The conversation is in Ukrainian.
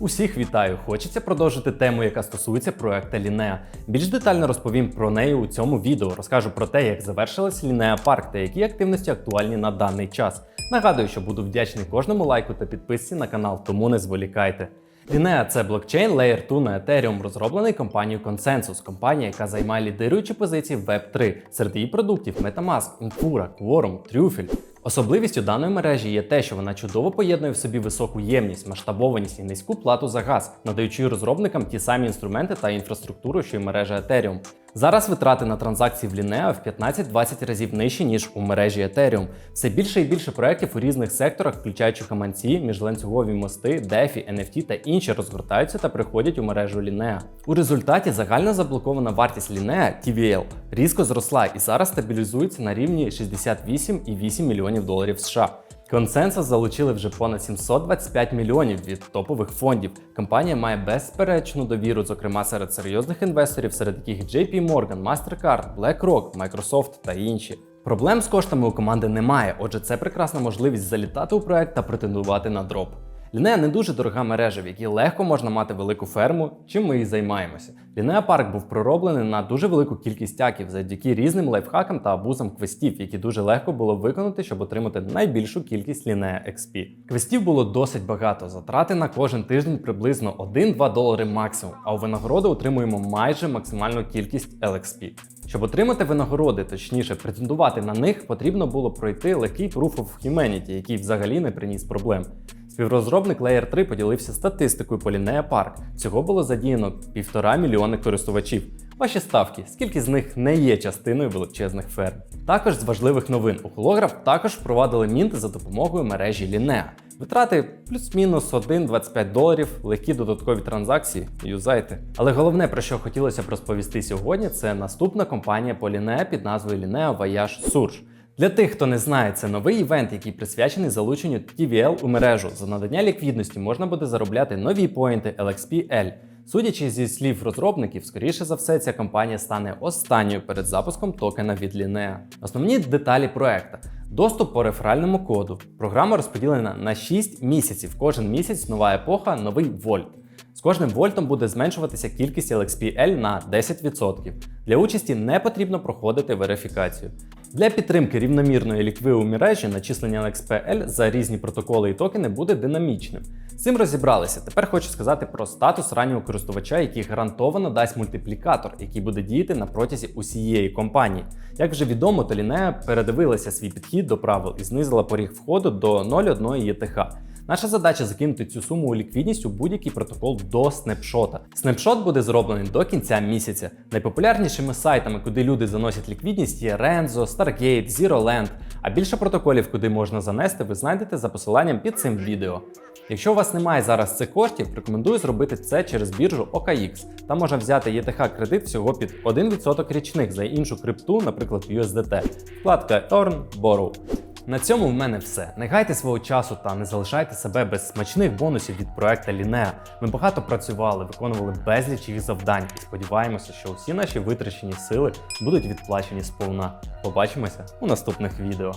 Усіх вітаю! Хочеться продовжити тему, яка стосується проекту Лінеа. Більш детально розповім про неї у цьому відео. Розкажу про те, як завершилась Лінеа Парк та які активності актуальні на даний час. Нагадую, що буду вдячний кожному лайку та підписці на канал, тому не зволікайте. Лінеа це блокчейн Layer 2 на Ethereum, розроблений компанією Consensus, компанія, яка займає лідируючі позиції в Web3. Серед її продуктів Metamask, Infura, Quorum, Truffle. Особливістю даної мережі є те, що вона чудово поєднує в собі високу ємність, масштабованість і низьку плату за газ, надаючи розробникам ті самі інструменти та інфраструктуру, що й мережа Ethereum. Зараз витрати на транзакції в Linea в 15-20 разів нижчі, ніж у мережі Ethereum. Все більше і більше проєктів у різних секторах, включаючи каманці, міжланцюгові мости, DeFi, NFT та інші, розгортаються та приходять у мережу Linea. У результаті загальна заблокована вартість Linea TVL різко зросла і зараз стабілізується на рівні 68,8 мільйонів доларів США. Консенсус залучили вже понад 725 мільйонів від топових фондів. Компанія має безперечну довіру, зокрема серед серйозних інвесторів, серед яких JP Morgan, MasterCard, BlackRock, Microsoft та інші. Проблем з коштами у команди немає, отже, це прекрасна можливість залітати у проект та претендувати на дроп. Лінея не дуже дорога мережа, в якій легко можна мати велику ферму, чим ми і займаємося. Лінея парк був пророблений на дуже велику кількість тяків завдяки різним лайфхакам та абузам квестів, які дуже легко було виконати, щоб отримати найбільшу кількість Лінея XP. Квестів було досить багато, затрати на кожен тиждень приблизно 1-2 долари максимум, а у винагороду отримуємо майже максимальну кількість LXP. Щоб отримати винагороди, точніше претендувати на них, потрібно було пройти легкий Proof of Humanity, який взагалі не приніс проблем. Співрозробник Layer 3 поділився статистикою по Park. Всього було задіяно півтора мільйони користувачів. Ваші ставки, скільки з них не є частиною величезних ферм. Також з важливих новин у Holograph також впровадили мінти за допомогою мережі Linea. Витрати плюс-мінус 1,25 доларів, легкі додаткові транзакції, юзайте. Але головне, про що хотілося б розповісти сьогодні, це наступна компанія по під назвою Linea Voyage Surge. Для тих, хто не знає, це новий івент, який присвячений залученню TVL у мережу. За надання ліквідності можна буде заробляти нові поінти LXP-L. Судячи зі слів розробників, скоріше за все, ця компанія стане останньою перед запуском токена від Linea. Основні деталі проекту. Доступ по реферальному коду. Програма розподілена на 6 місяців. Кожен місяць нова епоха, новий вольт. З кожним вольтом буде зменшуватися кількість LXP-L на 10%. Для участі не потрібно проходити верифікацію. Для підтримки рівномірної лікви у мережі начислення на XPL за різні протоколи і токени буде динамічним. З цим розібралися. Тепер хочу сказати про статус раннього користувача, який гарантовано дасть мультиплікатор, який буде діяти на протязі усієї компанії. Як вже відомо, Толінея передивилася свій підхід до правил і знизила поріг входу до 0,1 ЄТХ. Наша задача закинути цю суму у ліквідність у будь-який протокол до снапшота. Снапшот буде зроблений до кінця місяця. Найпопулярнішими сайтами, куди люди заносять ліквідність, є Renzo, Stargate, ZeroLand. А більше протоколів, куди можна занести, ви знайдете за посиланням під цим відео. Якщо у вас немає зараз цих коштів, рекомендую зробити це через біржу OKX. Там можна взяти ETH кредит всього під 1% річних за іншу крипту, наприклад USDT. Вкладка Earn Borrow. На цьому в мене все. Не гайте свого часу та не залишайте себе без смачних бонусів від проекту Лінеа. Ми багато працювали, виконували безліч їх завдань і сподіваємося, що усі наші витрачені сили будуть відплачені сповна. Побачимося у наступних відео.